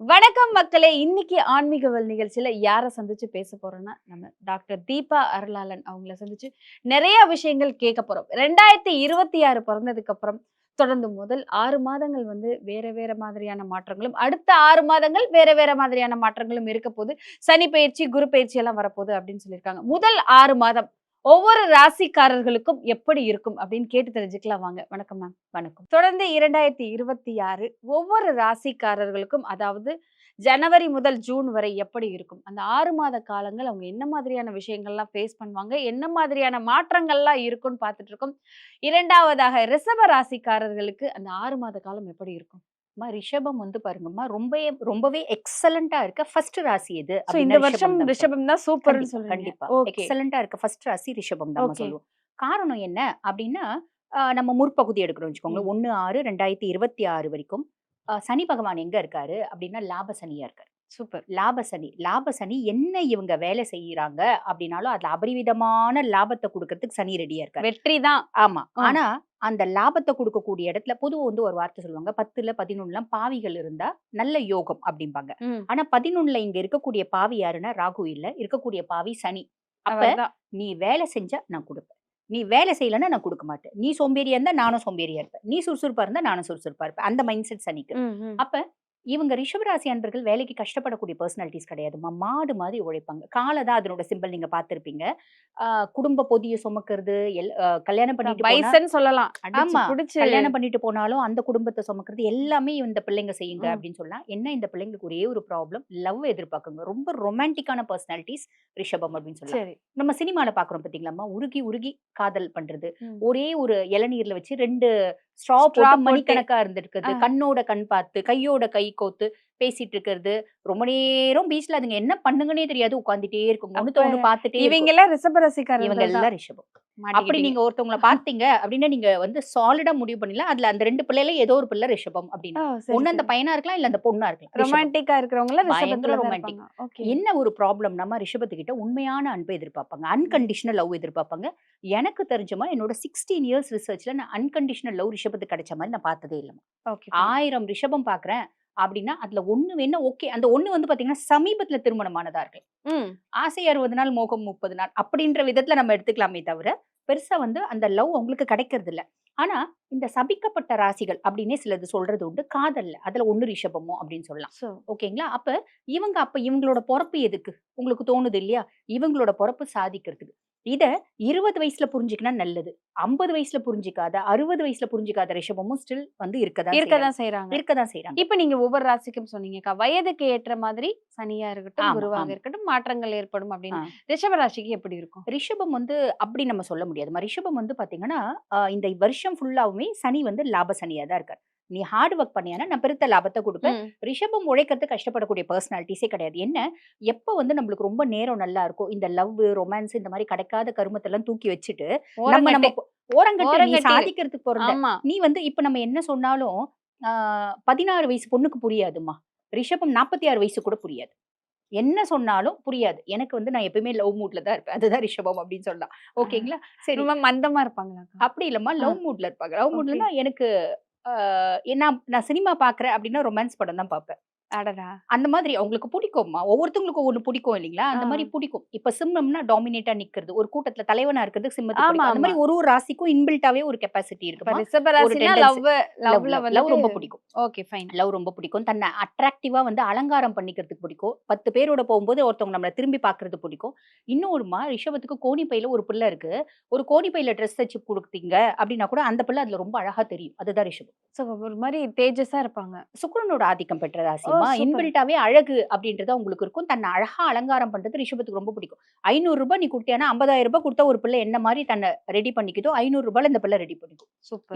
வணக்கம் மக்களே. இன்னைக்கு ஆன்மீகவல் நிகழ்ச்சியில யாரை சந்திச்சு பேச போறோம்னா நம்ம டாக்டர் தீபா அருளாளன் அவங்கள சந்திச்சு நிறைய விஷயங்கள் கேட்க போறோம். ரெண்டாயிரத்தி இருபத்தி ஆறு பிறந்ததுக்கு அப்புறம் தொடர்ந்து முதல் ஆறு மாதங்கள் வந்து வேற வேற மாதிரியான மாற்றங்களும் அடுத்த ஆறு மாதங்கள் வேற வேற மாதிரியான மாற்றங்களும் இருக்க போது சனி பயிற்சி குரு பயிற்சி எல்லாம் வரப்போகுது அப்படின்னு சொல்லியிருக்காங்க. முதல் ஆறு மாதம் ஒவ்வொரு ராசிக்காரர்களுக்கும் எப்படி இருக்கும் அப்படின்னு கேட்டு தெரிஞ்சுக்கலாம் வாங்க. வணக்கம் மேம் வணக்கம். தொடர்ந்து இரண்டாயிரத்தி இருபத்தி ஆறு ஒவ்வொரு ராசிக்காரர்களுக்கும் அதாவது ஜனவரி முதல் ஜூன் வரை எப்படி இருக்கும்? அந்த ஆறு மாத காலங்கள் அவங்க என்ன மாதிரியான விஷயங்கள்லாம் ஃபேஸ் பண்ணுவாங்க? என்ன மாதிரியான மாற்றங்கள்லாம் இருக்கும்னு பார்த்துட்டு இருக்கோம். இரண்டாவதாக ரிசவ ராசிக்காரர்களுக்கு அந்த ஆறு மாத காலம் எப்படி இருக்கும்? அம்மா ரிஷபம் வந்து பாருங்கம்மா ரொம்ப ரொம்பவே எக்ஸலண்டா இருக்க ஃபர்ஸ்ட் ராசி எது இந்த வருஷம் ரிஷபம் தான் சூப்பர்னு சொல்லுங்க கண்டிப்பா எக்ஸலண்டா இருக்க ஃபர்ஸ்ட் ராசி ரிஷபம் தான். சொல்லுவோம். காரணம் என்ன அப்படின்னா நம்ம முற்பகுதி எடுக்கிறோம் வச்சுக்கோங்களேன். ஒன்னு ஆறு ரெண்டாயிரத்தி இருபத்தி ஆறு வரைக்கும். சனி பகவான் எங்க இருக்காரு அப்படின்னா லாப சனியா இருக்காரு. சூப்பர். லாப சனி. லாப சனி என்ன இவங்க வேலை செய்யறாங்க அப்படின்னாலும் அதுல அபரிவிதமான லாபத்தை கொடுக்கறதுக்கு சனி ரெடியா இருக்காரு. வெற்றி தான். ஆமா. ஆனா அந்த லாபத்தை கொடுக்கக்கூடிய இடத்துல பொதுவா வந்து ஒரு வார்த்தை சொல்லுவாங்க. பத்துல பதினொன்னுலாம் பாவிகள் இருந்தா நல்ல யோகம் அப்படிம்பாங்க. ஆனா பதினொன்னுல இங்க இருக்கக்கூடிய பாவி யாருன்னா ராகு இல்ல. இருக்கக்கூடிய பாவி சனி. அப்ப. நீ வேலை செஞ்சா நான் கொடுப்பேன். நீ வேலை செய்யலைன்னா நான் கொடுக்க மாட்டேன். நீ சோம்பேறியா இருந்தா நானும் சோம்பேறியா இருப்பேன். நீ சுறுசுறுப்பா இருந்தா நானும் சுறுசுறுப்பா இருப்பேன். அந்த மைண்ட் செட் சனிக்கு. அப்ப இவங்க ரிஷபராசி அன்பர்கள் வேலைக்கு கஷ்டப்படக்கூடிய பர்சனாலிட்டிஸ் கிடையாதுமா மாடு மாதிரி உழைப்பாங்க. காலை தான் அதனோட சிம்பிள் நீங்க பார்த்திருப்பீங்க. குடும்ப பொதிய சுமக்கிறது எல் கல்யாணம் பண்ணிட்டு சொல்லலாம். ஆமா, கல்யாணம் பண்ணிட்டு போனாலும் அந்த குடும்பத்தை சுமக்கிறது எல்லாமே இந்த பிள்ளைங்க செய்யுங்க. அப்படின்னு சொல்லலாம். என்ன இந்த பிள்ளைங்களுக்கு ஒரே ஒரு ப்ராப்ளம் லவ் எதிர்பார்க்குங்க. ரொம்ப ரொமான்டிக்கான பர்சனாலிட்டிஸ் ரிஷபம் அப்படின்னு சொல்லலாம். நம்ம சினிமால பாக்குறோம் பாத்தீங்களாம்மா? உருகி உருகி காதல் பண்றது. ஒரே ஒரு இளநீர்ல வச்சு ரெண்டு ஸ்ட்ரா போட்டு. மணிக்கணக்கா இருந்திருக்குது. கண்ணோட கண் பார்த்து கையோட கை கோத்து பேசிட்டு இருக்கிறது ரொம்ப நேரம் பீச்ல அதுங்க என்ன பண்ணுங்கன்னே தெரியாது உட்காந்துட்டே இருக்குங்க ஒண்ணு ஒண்ணு பார்த்துட்டே இவங்க இருக்கும். எல்லாம் ரிஷப இவங்க ரசிக்காரர்கள் எல்லாம் ரிஷபம் அப்படி நீங்க ஒருத்தவங்கள பாத்தீங்க அப்படின்னா நீங்க வந்து சாலிடா முடிவு பண்ணல அதுல அந்த ரெண்டு பிள்ளைல ஏதோ ஒரு பிள்ளை ரிஷபம் அப்படின்னு. ஒண்ணு அந்த பையனா இருக்கலாம் இல்ல அந்த பொண்ணா இருக்கலாம். ரொமான்டிக்கா இருக்கிறவங்க எல்லாம் பயங்கர ஓகே என்ன ஒரு ப்ராப்ளம் நம்ம ரிஷபத்துக்கிட்ட உண்மையான அன்பை எதிர்பார்ப்பாங்க? அன்கண்டிஷனல் லவ் எதிர்பார்ப்பாங்க? எனக்கு தெரிஞ்சமா என்னோட சிக்ஸ்டீன் இயர்ஸ் ரிசர்ச்ல நான் அன்கண்டிஷனல் லவ் ரிஷபத்துக்கு கிடைச்ச மாதிரி நான் பார்த்ததே இல்லைம்மா. ஓகே ஆயிரம் ரிஷபம் பாக்குறேன் அப்படின்னா அதுல ஒண்ணு வேணா ஓகே அந்த ஒண்ணு வந்து பாத்தீங்கன்னா சமீபத்துல திருமணமானதா இருக்கு ஆசை அறுபது நாள் மோகம் முப்பது நாள் அப்படின்ற விதத்துல நம்ம எடுத்துக்கலாமே தவிர பெருசா வந்து அந்த லவ் அவங்களுக்கு கிடைக்கிறது இல்ல ஆனா இந்த சபிக்கப்பட்ட ராசிகள் அப்படின்னே சிலது சொல்றது உண்டு. காதல்ல அதுல ஒண்ணு ரிஷபமோ அப்படின்னு சொல்லலாம். சோ ஓகேங்களா? அப்ப இவங்க அப்ப இவங்களோட பொறப்பு எதுக்கு? உங்களுக்கு தோணுது இல்லையா? இவங்களோட பொறப்பு சாதிக்கிறதுக்கு. இத இருபது வயசுல புரிஞ்சுக்கினா நல்லது. ஐம்பது வயசுல புரிஞ்சுக்காத அறுபது வயசுல புரிஞ்சுக்காத ரிஷபமும் ஸ்டில் வந்து இருக்கதான் இருக்கதான் செய்றாங்க. இருக்கதான் செய்யறாங்க இப்ப நீங்க ஒவ்வொரு ராசிக்கும் சொன்னீங்கக்கா வயதுக்கு ஏற்ற மாதிரி சனியா இருக்கட்டும் குருவாக. இருக்கட்டும் மாற்றங்கள் ஏற்படும் அப்படின்னு. ரிஷப ராசிக்கு எப்படி இருக்கும்? ரிஷபம் வந்து அப்படி நம்ம சொல்ல முடியாது. ரிஷபம் வந்து பாத்தீங்கன்னா இந்த வருஷம் ஃபுல்லாவுமே சனி வந்து லாப சனியா தான் இருக்காரு. நீ ஹார்ட் ஒர்க் பண்ணியானா நான் பெருத்த லாபத்தை கொடுப்பேன். ரிஷபம் உழைக்கிறது கஷ்டப்படக்கூடிய பர்சனாலிட்டிஸே கிடையாது. என்ன? எப்போ வந்து நம்மளுக்கு ரொம்ப நேரம் நல்லா இருக்கும் இந்த லவ் ரொமான்ஸ் இந்த மாதிரி கிடைக்காத கருமத்தெல்லாம் தூக்கி வச்சுட்டு நம்ம. நம்ம ஓரங்கட்டு நீ. சாதிக்கிறதுக்கு பிறந்த. ஆமா. நீ வந்து இப்ப நம்ம என்ன சொன்னாலும் பதினாறு வயசு பொண்ணுக்கு புரியாதுமா ரிஷபம் நாற்பத்தி ஆறு வயசு கூட புரியாது. என்ன சொன்னாலும் புரியாது. எனக்கு வந்து நான் எப்பயுமே லவ் மூட்ல தான் இருப்பேன். அதுதான் ரிஷபம் அப்படின்னு சொல்லலாம். ஓகேங்களா? சரி. மந்தமா இருப்பாங்களா அப்படி இல்லம்மா. லவ் மூட்ல இருப்பாங்க. Love Okay. மூட்லன்னா எனக்கு நான் நான் சினிமா பார்க்குறேன் அப்படின்னா ரொமான்ஸ் படம் தான் பார்ப்பேன் அந்த மாதிரி அவங்களுக்கு பிடிக்கும்மா ஒவ்வொருத்தவங்களுக்கும் ஒண்ணு பிடிக்கும் இல்லைங்களா? அந்த. மாதிரி பிடிக்கும். இப்ப சிம்மம்னா டாமினேட்டா நிக்கிறது. ஒரு கூட்டத்துல தலைவனா இருக்கிறது சிம்மத்துக்கு. அந்த மாதிரி ஒரு ஒரு ராசிக்கும் இன்பில்ட்டாவே ஒரு கெப்பாசிட்டி tendency. லவ் ரொம்ப பிடிக்கும். ஓகே ஃபைன் லவ் ரொம்ப பிடிக்கும். தன்னை அட்ராக்டிவா வந்து அலங்காரம் பண்ணிக்கிறதுக்கு பிடிக்கும். பத்து பேரோட போகும்போது ஒருத்தவங்க நம்மள திரும்பி பாக்குறது பிடிக்கும். இன்னொருமா ரிஷபத்துக்கு கோணி பையில ஒரு பிள்ளை இருக்கு. ஒரு கோணி பையில ட்ரெஸ் தச்சு கொடுத்தீங்க அப்படின்னா கூட அந்த பிள்ளை அதுல ரொம்ப அழகா தெரியும். அதுதான் ரிஷபம். சோ ஒரு மாதிரி தேஜஸா இருப்பாங்க. சுக்கிரனோட ஆதிக்கம் பெற்ற ராசிமா super. இன்பில்ட்டாவே அழகு அப்படின்றது அவங்களுக்கு இருக்கும். தன்னை அழகா அலங்காரம் பண்றது ரிஷபத்துக்கு ரொம்ப பிடிக்கும். ஐநூறு ரூபாய் நீ கொடுத்தியானா ஐம்பதாயிரம் ரூபாய் கொடுத்தா ஒரு பிள்ளை என்ன மாதிரி தன்னை ரெடி பண்ணிக்குதோ ஐநூறு ரூபாய்ல இந்த பிள்ளை ரெடி பண்ணிக்கும்.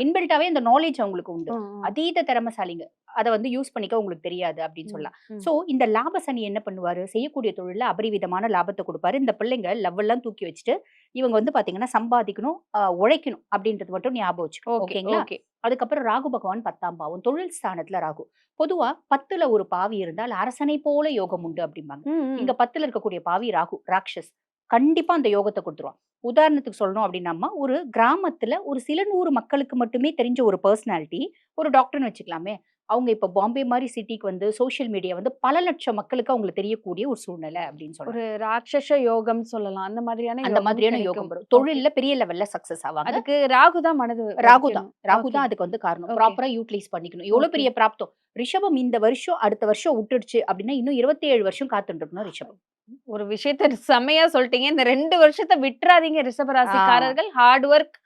இன்பில்ட்டாவே இந்த நாலேஜ் அவங்களுக்கு உண்டு. அதீத திறமசாலிங்க. அதை வந்து யூஸ் பண்ணிக்க உங்களுக்கு தெரியாது அப்படின்னு சொல்லலாம். சோ இந்த லாப சனி என்ன பண்ணுவாரு? செய்யக்கூடிய தொழில அபரிவிதமான லாபத்தை கொடுப்பாரு. இந்த பிள்ளைங்க லவ் எல்லாம் தூக்கி வச்சுட்டு இவங்க வந்து பாத்தீங்கன்னா சம்பாதிக்கணும் உழைக்கணும் அப்படின்றது மட்டும் ஞாபகம் வச்சுக்கோ. ஓகே ஓகேங்களா? ஓகே. அதுக்கப்புறம் ராகு பகவான் பத்தாம் பாவம். தொழில் ஸ்தானத்துல ராகு. பொதுவா பத்துல ஒரு பாவி இருந்தால் அரசனை போல யோகம் உண்டு அப்படிம்பாங்க. இங்க பத்துல இருக்கக்கூடிய பாவி ராகு ராட்சஸ். கண்டிப்பா அந்த யோகத்தை கொடுத்துருவான். உதாரணத்துக்கு சொல்லணும் அப்படின்னாமா ஒரு கிராமத்துல ஒரு சில நூறு மக்களுக்கு மட்டுமே தெரிஞ்ச ஒரு பர்சனாலிட்டி ஒரு டாக்டர்னு வச்சுக்கலாமே. அவங்க இப்ப பாம்பே மாதிரி சிட்டிக்கு வந்து சோஷியல் மீடியா வந்து பல லட்சம் மக்களுக்கு அவங்களுக்கு தெரியக்கூடிய ஒரு சூழ்நிலை அப்படின்னு சொல்லலாம். ஒரு ராட்சச யோகம் சொல்லலாம். அந்த மாதிரியான அந்த மாதிரியான. யோகம் வரும். தொழில்ல பெரிய லெவல்ல சக்சஸ் ஆவாங்க. அதுக்கு ராகு தான் மனது ராகு தான். ராகு தான். அதுக்கு வந்து காரணம். ப்ராப்பரா யூட்டிலைஸ் பண்ணிக்கணும். Okay. பெரிய பிராப்தம்? ரிஷபம் இந்த வருஷம் அடுத்த வருஷம் விட்டுடுச்சு அப்படின்னா இன்னும் இருபத்தி ஏழு வருஷம் காத்துட்டு ரிஷபம். ஒரு விஷயத்த செமையா சொல்லிட்டீங்க. இந்த ரெண்டு வருஷத்தை விட்டுறாதீங்க ரிஷபராசிக்காரர்கள். ஹார்ட் ஒர்க்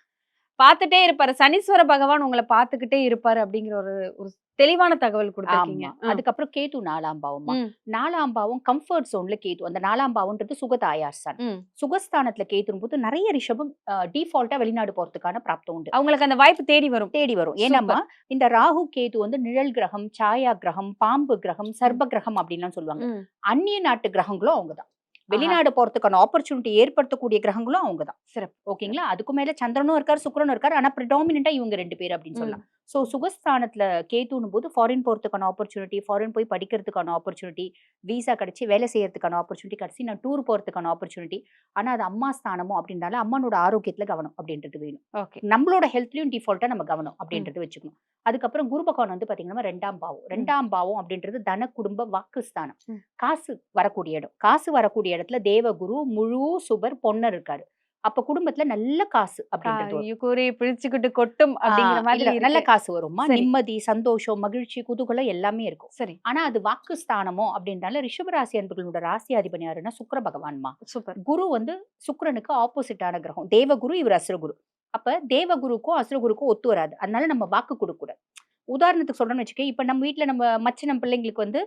பார்த்துட்டே இருப்பாரு. சனீஸ்வர பகவான் உங்களை பார்த்துக்கிட்டே இருப்பாரு அப்படிங்கிற ஒரு ஒரு தெளிவான தகவல் கொடுத்துருக்கீங்க. அதுக்கப்புறம் கேது நாலாம் பாவமா. நாலாம் பாவம் கம்ஃபர்ட் ஜோன்ல கேது அந்த நாலாம் பாவம்ன்றது சுகதாயார்ஸ்தான் ம். சுகஸ்தானத்துல கேத்துரும் போது நிறைய ரிஷபம் டிஃபால்ட்டா வெளிநாடு போறதுக்கான பிராப்தம் உண்டு. அவங்களுக்கு அந்த வாய்ப்பு தேடி வரும். தேடி வரும். ஏன்னாமா இந்த ராகு கேது வந்து நிழல் கிரகம் சாயா கிரகம் பாம்பு கிரகம் சர்ப கிரகம் அப்படின்லாம் சொல்லுவாங்க. அந்நிய நாட்டு கிரகங்களும் அவங்கதான். வெளிநாடு போறதுக்கான ஆப்பர்ச்சுனிட்டி ஏற்படுத்தக்கூடிய கிரகங்களும் அவங்கதான். சிறப்பு. ஓகேங்களா அதுக்கு மேல சந்திரனும் இருக்காரு சுக்கிரனும் இருக்காரு. ஆனா ப்ரிடாமினா இவங்க ரெண்டு பேர் அப்படின்னு சொல்லலாம். சோ சுகஸ்தானத்துல கேத்துனும் போது ஃபாரின் போறதுக்கான ஆப்பர்ச்சுனிட்டி ஃபாரின் போய் படிக்கிறதுக்கான ஆப்பர்ச்சுனிட்டி விசா கிடைச்சி வேலை செய்யறதுக்கான ஆப்பர்ச்சுனிட்டி கிடைச்சி நான் டூர் போறதுக்கான ஆப்பர்ச்சுனிட்டி ஆனா அது அம்மா ஸ்தானமோ அப்படின்னால அம்மானோட ஆரோக்கியத்துல கவனம் அப்படின்றது வேணும். ஓகே. நம்மளோட ஹெல்த்லயும் டிஃபால்ட்டா நம்ம கவனம் அப்படின்றது வச்சுக்கணும். அதுக்கப்புறம் குரு பகவான் வந்து பாத்தீங்கன்னா ரெண்டாம் பாவம். ரெண்டாம் பாவம் அப்படின்றது தன குடும்ப வாக்குஸ்தானம். காசு வரக்கூடிய இடம். காசு வரக்கூடிய இடத்துல தேவகுரு முழு சுபர் பொன்னர் இருக்காரு. அப்ப குடும்பத்துல நல்ல காசு அப்படின்றது வரும். கூறி பிடிச்சுக்கிட்டு கொட்டும் அப்படிங்கிற மாதிரி நல்ல. காசு வருமா. நிம்மதி சந்தோஷம் மகிழ்ச்சி குதூகலம் எல்லாமே இருக்கும். சரி. ஆனா அது வாக்கு ஸ்தானமோ அப்படின்றால ரிஷபராசி அன்பர்களோட ராசி அதிபதி யாருன்னா சுக்கிர பகவான்மா சூப்பர். குரு வந்து சுக்கிரனுக்கு ஆப்போசிட்டான கிரகம். தேவகுரு இவர் அசுரகுரு. அப்ப தேவகுருக்கும் அசுரகுருக்கும் ஒத்து வராது. அதனால நம்ம வாக்கு கொடுக்கூடாது உதாரணத்துக்கு சொல்றேன்னு வச்சுக்க இப்ப நம்ம வீட்ல நம்ம மச்சினம் பிள்ளைங்களுக்கு வந்து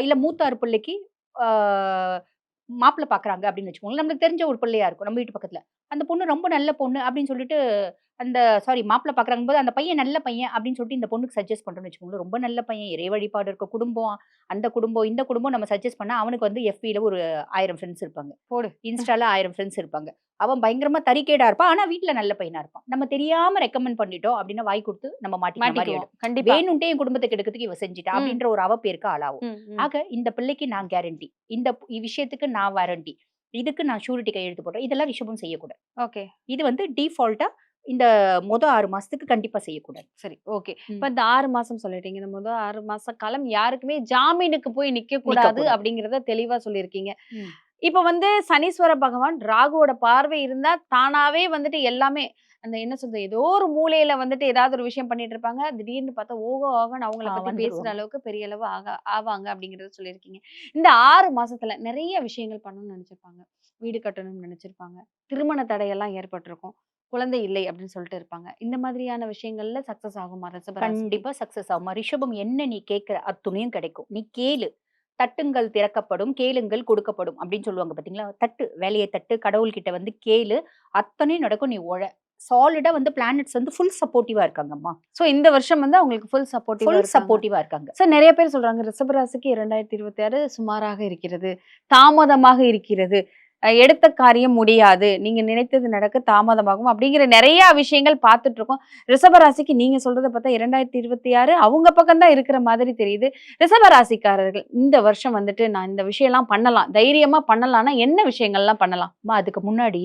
இல்ல மூத்தார் பிள்ளைக்கு ஆஹ் மாப்பிள்ளை பார்க்குறாங்க அப்படின்னு வச்சுக்கோங்களேன். நம்மளுக்கு தெரிஞ்ச ஒரு பிள்ளையா இருக்கும். நம்ம வீட்டு பக்கத்தில். அந்த பொண்ணு ரொம்ப நல்ல பொண்ணு அப்படின்னு சொல்லிட்டு அந்த சாரி மாப்பிள்ளை பாக்குறாங்க போது அந்த பையன் நல்ல பையன் அப்படின்னு சொல்லிட்டு இந்த பொண்ணுக்கு சஜஸ்ட் பண்றோம்னு வச்சுக்கோங்களேன். ரொம்ப நல்ல பையன் இறை வழிபாடு இருக்க குடும்பம் அந்த குடும்பம் இந்த குடும்பம் நம்ம சஜஸ்ட் பண்ணா அவனுக்கு வந்து எஃபில ஒரு ஆயிரம் ஃப்ரெண்ட்ஸ் இருப்பாங்க. போடு. இன்ஸ்டால ஆயிரம் ஃப்ரெண்ட்ஸ் இருப்பாங்க. அவன் பயங்கரமா தறிக்கேடா இருப்பான் ஆனா வீட்ல நல்ல பையனா இருப்பான். நம்ம தெரியாம ரெக்கமெண்ட் பண்ணிட்டோம் அப்படின்னா வாய் கொடுத்து நம்ம மாட்டிக்கிற மாதிரி மாட்டிக்குவோம். ஆயிடும். கண்டிப்பா. வேணும்ட்டே என் குடும்பத்துக்கு எடுக்கிறதுக்கு இவ செஞ்சுட்டா. அப்படின்ற ஒரு அவ பேருக்கு ஆளாகும். ஆக இந்த பிள்ளைக்கு நான் கேரண்டி இந்த விஷயத்துக்கு நான் வாரண்டி இதுக்கு நான் ஷூரிட்டி கையெழுத்து போட்டேன் இதெல்லாம் ரிஷபம் செய்யக்கூடாது. ஓகே. இது வந்து டிஃபால்ட்டா இந்த மொத ஆறு மாசத்துக்கு கண்டிப்பா செய்யக்கூடாது. சரி ஓகே. இப்ப இந்த ஆறு மாசம் சொல்லிட்டீங்க. இந்த முதல் ஆறு மாச காலம் யாருக்குமே ஜாமீனுக்கு போய் நிக்க கூடாது. அப்படிங்கறத தெளிவா சொல்லியிருக்கீங்க. இப்ப வந்து சனீஸ்வர பகவான் ராகுவோட பார்வை இருந்தா தானாவே வந்துட்டு எல்லாமே அந்த என்ன சொல்றது ஏதோ ஒரு மூலையில வந்துட்டு ஏதாவது ஒரு விஷயம் பண்ணிட்டு இருப்பாங்க. திடீர்னு பார்த்தா ஓகோ ஆகன்னு அவங்கள பத்தி பேசுற. அளவுக்கு பெரிய அளவு ஆக ஆவாங்க அப்படிங்கறத சொல்லியிருக்கீங்க. இந்த ஆறு மாசத்துல நிறைய விஷயங்கள் பண்ணணும்னு நினைச்சிருப்பாங்க. வீடு கட்டணும்னு நினைச்சிருப்பாங்க. திருமண தடையெல்லாம் ஏற்பட்டிருக்கும். குழந்தை இல்லை அப்படின்னு சொல்லிட்டு இருப்பாங்க. இந்த மாதிரியான விஷயங்கள்ல சக்சஸ் ஆகுமா? ரிஷபராசிக்கு? கண்டிப்பா சக்சஸ் ஆகுமா? ரிஷபம் என்ன நீ கேட்கிற அத்துணையும் கிடைக்கும். நீ கேளு. தட்டுங்கள் திறக்கப்படும் கேளுங்கள் கொடுக்கப்படும் அப்படின்னு சொல்லுவாங்க பாத்தீங்களா தட்டு வேலையை தட்டு கடவுள்கிட்ட வந்து கேளு. அத்தனையும் நடக்கும். நீ உழ. சாலிடா வந்து பிளானட்ஸ் வந்து ஃபுல் சப்போர்ட்டிவா இருக்காங்கம்மா சோ இந்த வருஷம் வந்து அவங்களுக்கு ஃபுல் சப்போர்ட்டிவ் ஃபுல் சப்போர்ட்டிவா இருக்காங்க. சார் நிறைய பேர் சொல்றாங்க ரிஷபராசிக்கு இரண்டாயிரத்தி இருபத்தி ஆறு சுமாராக இருக்கிறது தாமதமாக இருக்கிறது. எடுத்த காரியம் முடியாது. நீங்க நினைத்தது நடக்க தாமதமாகும் அப்படிங்கிற நிறைய விஷயங்கள் பார்த்துட்டு இருக்கோம் ரிஷபராசிக்கு நீங்க சொல்றதை பார்த்தா இரண்டாயிரத்தி இருபத்தி ஆறு அவங்க பக்கம் தான் இருக்கிற மாதிரி தெரியுது. ரிஷபராசிக்காரர்கள் இந்த வருஷம் வந்துட்டு நான் இந்த விஷயம்லாம் பண்ணலாம் தைரியமா பண்ணலாம்னா என்ன விஷயங்கள்லாம் பண்ணலாம்? அதுக்கு முன்னாடி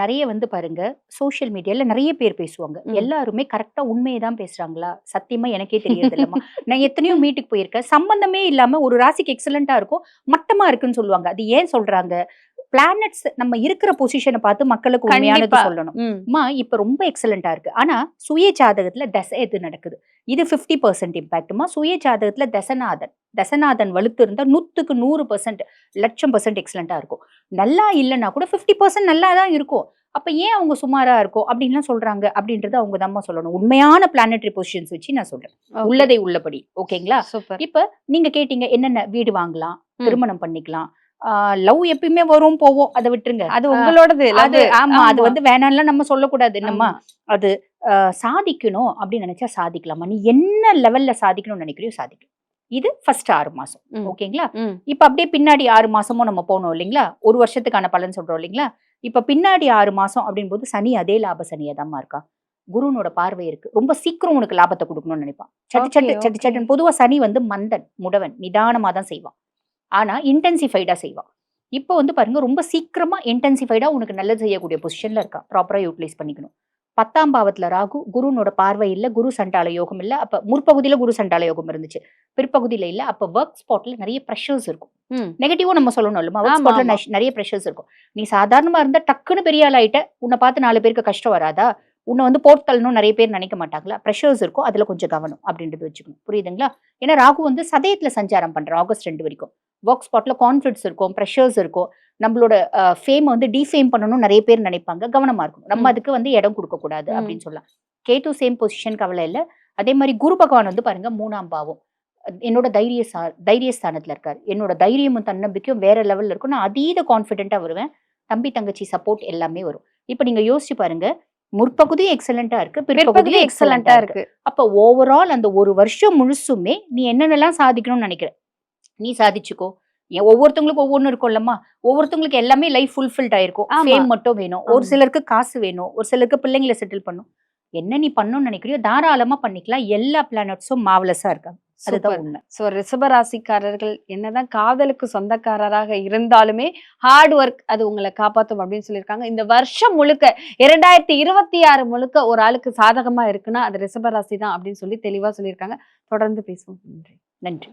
நிறைய வந்து பாருங்க சோஷியல் மீடியால நிறைய பேர் பேசுவாங்க. எல்லாருமே கரெக்டா உண்மையை தான் பேசுறாங்களா? சத்தியமா எனக்கே தெரியறது இல்லம்மா நான் எத்தனையோ மீட்டுக்கு போயிருக்கேன். சம்பந்தமே இல்லாம ஒரு ராசிக்கு எக்ஸலண்டா இருக்கும் மட்டமா இருக்குன்னு சொல்லுவாங்க. அது ஏன் சொல்றாங்க? பிளானட்ஸ் நம்ம இருக்கிற பொசிஷனை பார்த்து மக்களுக்கு உண்மையானது. சொல்லணும். அம்மா இப்ப ரொம்ப எக்ஸலண்டா இருக்கு. ஆனா சுய ஜாதகத்துல தசை எது நடக்குது? இது 50% பர்சன்ட் இம்பாக்ட்மா சுய ஜாதகத்துல தசநாதன். தசநாதன் வலுத்து இருந்தா நூத்துக்கு நூறு பர்சன்ட் லட்சம் பர்சன்ட் எக்ஸலண்டா இருக்கும். நல்லா இல்லைன்னா கூட 50% பர்சன்ட் நல்லா தான் இருக்கும். அப்ப ஏன் அவங்க சுமாரா இருக்கும் அப்படின்லாம் சொல்றாங்க. அப்படின்றது அவங்க தான் சொல்லணும். உண்மையான பிளானட்டரி பொசிஷன்ஸ் வச்சு நான் சொல்றேன். உள்ளதை உள்ளபடி. ஓகேங்களா? இப்ப நீங்க கேட்டீங்க என்னென்ன? வீடு வாங்கலாம் ம். திருமணம் பண்ணிக்கலாம் லவ் எப்பயுமே வரும் போவோம். அதை விட்டுருங்க. அது உங்களோடது அது ஆமா அது. வந்து வேணாம்லாம் நம்ம சொல்லக்கூடாது. என்னம்மா. அது சாதிக்கணும் அப்படின்னு நினைச்சா சாதிக்கலாமா? நீ என்ன லெவல்ல சாதிக்கணும்னு நினைக்கிறியோ சாதிக்கணும் இது ஃபர்ஸ்ட் ஆறு மாசம். ஓகேங்களா. இப்ப அப்படியே பின்னாடி ஆறு மாசமும் நம்ம போனோம் இல்லைங்களா? ஒரு வருஷத்துக்கான பலன் சொல்றோம் இல்லைங்களா? இப்ப பின்னாடி ஆறு மாசம் அப்படின் போது சனி அதே லாப சனியா இருக்கா? குருனோட பார்வை இருக்கு. ரொம்ப சீக்கிரம் உனக்கு லாபத்தை கொடுக்கணும்னு நினைப்பான். சட்டு சட்டு சட்டு. சட்டுன்னு பொதுவா சனி வந்து மந்தன் முடவன் நிதானமா தான் செய்வான். ஆனா இன்டென்சிஃபைடா செய்வான். இப்போ வந்து பாருங்க ரொம்ப சீக்கிரமா இன்டென்சிஃபைடா உனக்கு நல்லது செய்யக்கூடிய பொசிஷன்ல இருக்கா ப்ராப்பரா யூட்டிலைஸ் பண்ணிக்கணும். பத்தாம் பாவத்துல ராகு குருனோட பார்வை இல்ல குரு சண்டால யோகம் இல்ல அப்ப முற்பகுதியில குரு சண்டால யோகம் இருந்துச்சு. பிற்பகுதியில இல்ல அப்ப ஒர்க் ஸ்பாட்ல நிறைய ப்ரெஷர்ஸ் இருக்கும். நெகட்டிவும் நம்ம சொல்லணும் இல்லமா ஒர்க் ஆமா. நிறைய ப்ரெஷர்ஸ் இருக்கும். நீ சாதாரணமா இருந்தா டக்குன்னு பெரிய ஆள் ஆயிட்ட உன்னை பார்த்து நாலு பேருக்கு கஷ்டம் வராதா? உன்னை வந்து தள்ளணும் நிறைய பேர் நினைக்க மாட்டாங்களா ப்ரெஷர்ஸ் இருக்கும். அதுல கொஞ்சம் கவனம் அப்படின்றது வச்சுக்கணும். புரியுதுங்களா? ஏன்னா ராகு வந்து சதயத்துல சஞ்சாரம் பண்றோம் ஆகஸ்ட் ரெண்டு வரைக்கும். ஒர்க் ஸ்பாட்ல கான்ஃபிடன்ஸ் இருக்கும் ப்ரெஷர்ஸ் இருக்கும். நம்மளோட ஃபேம் வந்து டிஃபேம் பண்ணணும் நிறைய பேர் நினைப்பாங்க. கவனமா இருக்கணும். நம்ம. அதுக்கு வந்து இடம் கொடுக்க கூடாது ம். அப்படின்னு சொல்லலாம். கேட்டு சேம் பொசிஷன் கவலை இல்லை. அதே மாதிரி குரு பகவான் வந்து பாருங்க மூணாம் பாவம். என்னோட தைரிய சா தைரியஸ்தானத்துல இருக்காரு. என்னோட தைரியமும் தன்னம்பிக்கையும் வேற லெவல்ல இருக்கும் நான் அதீத கான்ஃபிடென்ட்டா வருவேன். தம்பி தங்கச்சி சப்போர்ட் எல்லாமே வரும். இப்போ நீங்க யோசிச்சு பாருங்க முற்பகுதி எக்ஸலண்டா இருக்கு பிற்பகுதி எக்ஸலண்டா இருக்கு. அப்ப ஓவரால் அந்த ஒரு வருஷம் முழுசுமே நீ என்னென்னலாம் சாதிக்கணும்னு நினைக்கிற? நீ சாதிச்சுக்கோ. ஏன் ஒவ்வொருத்தவங்களுக்கும் ஒவ்வொன்று இருக்கும்லம்மா. ஒவ்வொருத்தவங்களுக்கு எல்லாமே லைஃப் ஃபுல்ஃபில்ட் ஆயிருக்கும். ஃபேம் மட்டும் வேணும். ஒரு. சிலருக்கு காசு வேணும். ஒரு சிலருக்கு பிள்ளைங்களை செட்டில் பண்ணும். என்ன நீ பண்ணணும்னு நினைக்கிறியோ? தாராளமா பண்ணிக்கலாம். எல்லா பிளானட்ஸும் மாவலஸா இருக்காங்க. அதுதான் உண்மை. ஸோ ரிஷபராசிக்காரர்கள் என்னதான் காதலுக்கு சொந்தக்காரராக இருந்தாலுமே ஹார்ட் ஒர்க் அது உங்களை காப்பாற்றும் அப்படின்னு சொல்லியிருக்காங்க. இந்த வருஷம் முழுக்க இரண்டாயிரத்தி இருபத்தி ஆறு முழுக்க ஒரு ஆளுக்கு சாதகமா இருக்குன்னா அது ரிஷபராசி தான் அப்படின்னு சொல்லி தெளிவா சொல்லியிருக்காங்க. தொடர்ந்து பேசுவோம். நன்றி. நன்றி.